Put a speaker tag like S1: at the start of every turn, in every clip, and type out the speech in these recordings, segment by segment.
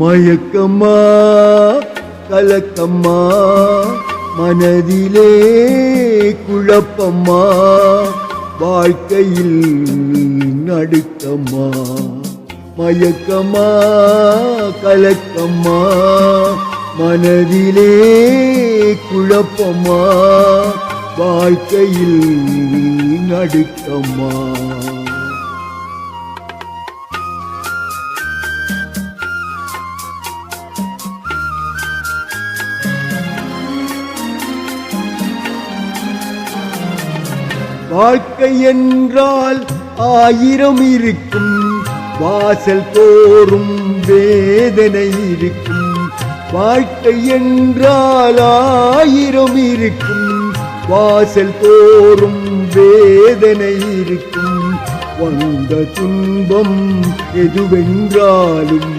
S1: மயக்கம்மா கலக்கம்மா மனதிலே குழப்பம்மா வாழ்க்கையில் நடுக்கம்மா மயக்கம்மா கலக்கம்மா மனதிலே குழப்பம்மா வாழ்க்கையில் நடுக்கம்மா வாழ்க்கை என்றால் ஆயிரம் இருக்கும். வாசல் தோறும் வேதனை இருக்கும். வாழ்க்கை என்றால் ஆயிரம் இருக்கும். வாசல் தோறும் வேதனை இருக்கும். வந்த துன்பம் எதுவென்றாலும்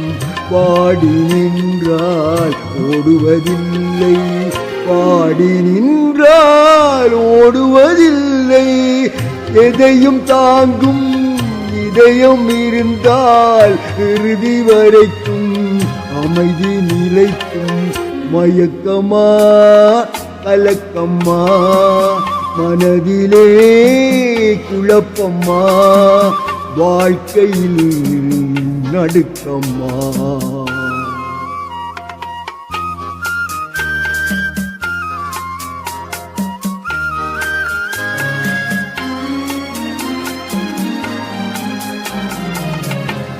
S1: பாடி நின்றால் ஓடுவதில்லை. பாடி நின்றால் எதையும் தாங்கும் இதயம் இருந்தால் இறுதி வரைக்கும் அமைதி நிலைக்கும் மயக்கமா கலக்கம்மா மனதிலே குழப்பம்மா வாழ்க்கையில் நடுக்கம்மா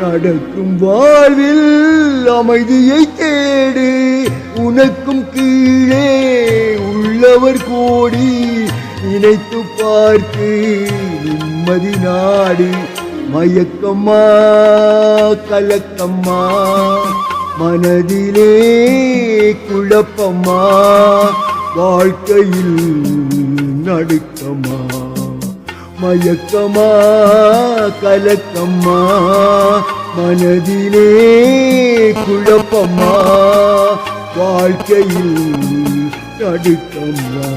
S1: நடக்கும் வாழ்வில் அமைதியை தேடு. உனக்கும் கீழே உள்ளவர் கோடி நினைத்து பார்த்து நிம்மதி நாடு. மயக்கம்மா கலக்கம்மா மனதிலே குழப்பம்மா வாழ்க்கையில் நடுக்கமா. மயக்கமா கலக்கம்மா மனதிலே குழப்பம்மா வாழ்க்கையில் நடுக்கம்மா